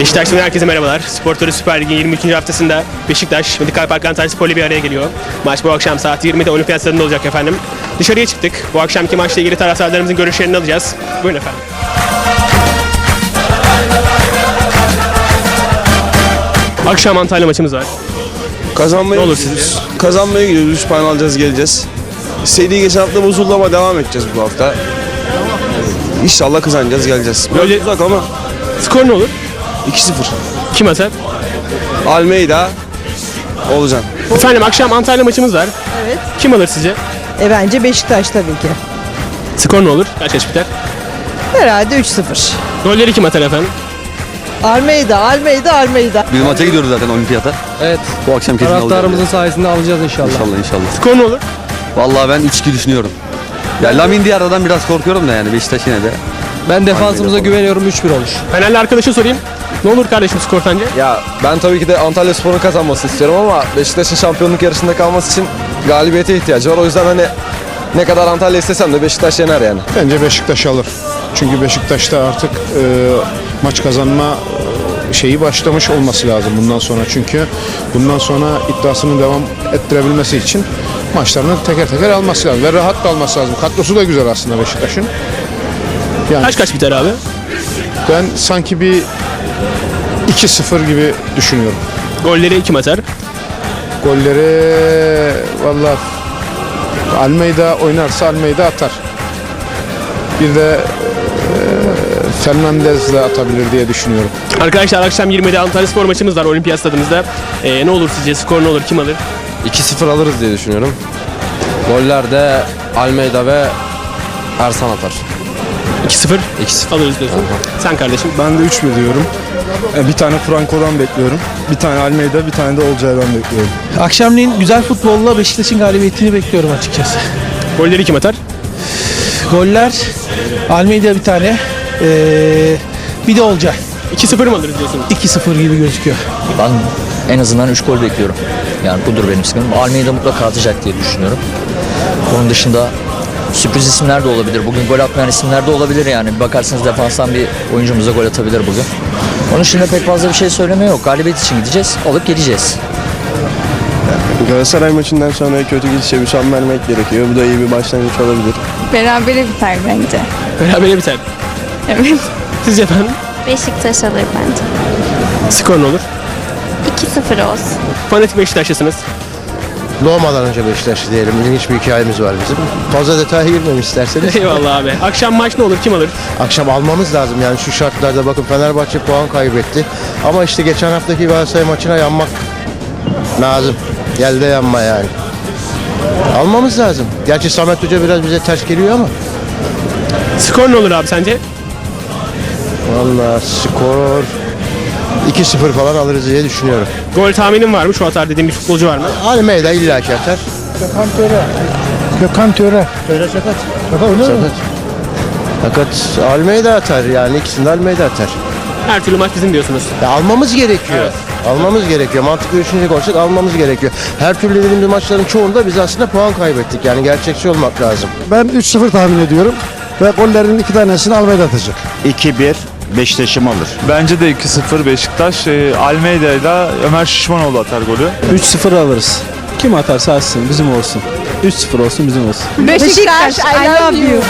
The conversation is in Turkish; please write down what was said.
Beşiktaş'tan herkese merhabalar. Spor Turu Süper Lig'in 22. haftasında Beşiktaş, Medikal Park Antalya Spor ile bir araya geliyor. Maç bu akşam saat 20'de Olimpiyat Stadı'nda olacak efendim. Dışarıya çıktık. Bu akşamki maçla ilgili taraftarlarımızın görüşlerini alacağız. Buyurun efendim. Akşam Antalya maçımız var. Kazanmaya Ne olur gidiyoruz. Kazanmaya gidiyoruz. 3 puan alacağız geleceğiz. Seri geçen hafta bozuldu ama devam edeceğiz bu hafta. İnşallah kazanacağız geleceğiz. Biraz Böyle- uzak ama Skor ne olur? 2-0. Kim atar? Almeida Olcan. Efendim akşam Antalya maçımız var. Evet. Kim alır sizce? E bence Beşiktaş tabii ki. Skor ne olur? Kaç kaç biter? Herhalde 3-0. Golleri kim atar efendim? Almeida, Almeida, Almeida. Biz maça gidiyoruz zaten olimpiyata. Evet. Bu akşam kesin alacağız. Taraftarımızın sayesinde alacağız inşallah. İnşallah inşallah. Skor ne olur? Vallahi ben 3-2 düşünüyorum. Ya Lamin Diarra'dan biraz korkuyorum da yani Beşiktaş yine de. Ben defansımıza güveniyorum 3-1 olur. Fenerli arkadaşa sorayım. Ne olur kardeşim skor sence? Ya ben tabii ki de Antalya Spor'un kazanmasını istiyorum ama Beşiktaş'ın şampiyonluk yarışında kalması için galibiyete ihtiyacı var. O yüzden hani ne kadar Antalya istesem de Beşiktaş yener yani. Bence Beşiktaş alır. Çünkü Beşiktaş'ta artık e, maç kazanma e, şeyi başlamış olması lazım bundan sonra. Çünkü bundan sonra iddiasını devam ettirebilmesi için maçlarını teker teker alması lazım. Ve rahat da alması lazım. Kadrosu da güzel aslında Beşiktaş'ın. Yani Kaç kaç biter abi? ben sanki bir 2-0 gibi düşünüyorum. Golleri kim atar? Golleri valla Almeida oynarsa Almeida atar. Bir de e, Fernandez de atabilir diye düşünüyorum. Arkadaşlar akşam 20'de Antalya Spor maçımız var Olimpiyat Stadımızda. Ee, ne olur sizce? Skor ne olur? Kim alır? 2-0 alırız diye düşünüyorum. Gollerde Almeida ve Ersan atar. 2-0 2-0. alırız diyorsun. Sen kardeşim. Ben de 3-1 diyorum. E, Bir tane Franco'dan bekliyorum. Bir tane Almeida, bir tane de Olcay'dan bekliyorum. Akşamleyin güzel futbolla Beşiktaş'ın galibiyetini bekliyorum açıkçası. Golleri kim atar? Goller Almeida bir tane ee, bir de Olcay. 2-0 mı alırız diyorsun? 2-0 gibi gözüküyor. Ben en azından 3 gol bekliyorum. Yani budur benim sıkıntım. Almeida mutlaka atacak diye düşünüyorum. Onun dışında sürpriz isimler de olabilir. Bugün gol atmayan isimler de olabilir yani. Bakarsınız defanstan bir oyuncumuza gol atabilir bugün. Onun dışında pek fazla bir şey söyleme yok. Galibiyet için gideceğiz, alıp geleceğiz. Galatasaray maçından sonra kötü gidişe bir şan vermek gerekiyor. Bu da iyi bir başlangıç olabilir. Berabere biter bence. Berabere biter. Evet. Sizce efendim? Beşiktaş alır bence. Skor ne olur? 2-0 olsun. Fanatik Beşiktaşlısınız. Doğmadan önce Beşiktaş diyelim. İlginç bir hikayemiz var bizim. Fazla detaya girmem isterseniz. Eyvallah abi. Akşam maç ne olur? Kim alır? Akşam almamız lazım yani şu şartlarda bakın Fenerbahçe puan kaybetti. Ama işte geçen haftaki Galatasaray maçına yanmak lazım. Gel de yanma yani. Almamız lazım. Gerçi Samet Hoca biraz bize ters geliyor ama. Skor ne olur abi sence? Vallahi skor 2-0 falan alırız diye düşünüyorum. Gol tahminin var mı? Şu atar dediğim bir futbolcu var mı? Almeida illa ki atar. Gökhan Töre. Sakat. Fakat Almeida atar yani ikisini de Almeida atar. Her türlü maç bizim diyorsunuz. Ya almamız gerekiyor. Almamız gerekiyor. Mantıklı düşünecek olsak almamız gerekiyor. Her türlü dediğimiz maçların çoğunda biz aslında puan kaybettik. Yani gerçekçi olmak lazım. Ben 3-0 tahmin ediyorum. Ve gollerin iki tanesini Almeida atacak. 2-1 Beşiktaş'ım alır. Bence de 2-0 Beşiktaş. Almeida ile Ömer Şişmanoğlu atar golü. 3-0 alırız. Kim atarsa atsın bizim olsun. 3-0 olsun bizim olsun. Beşiktaş, I love you.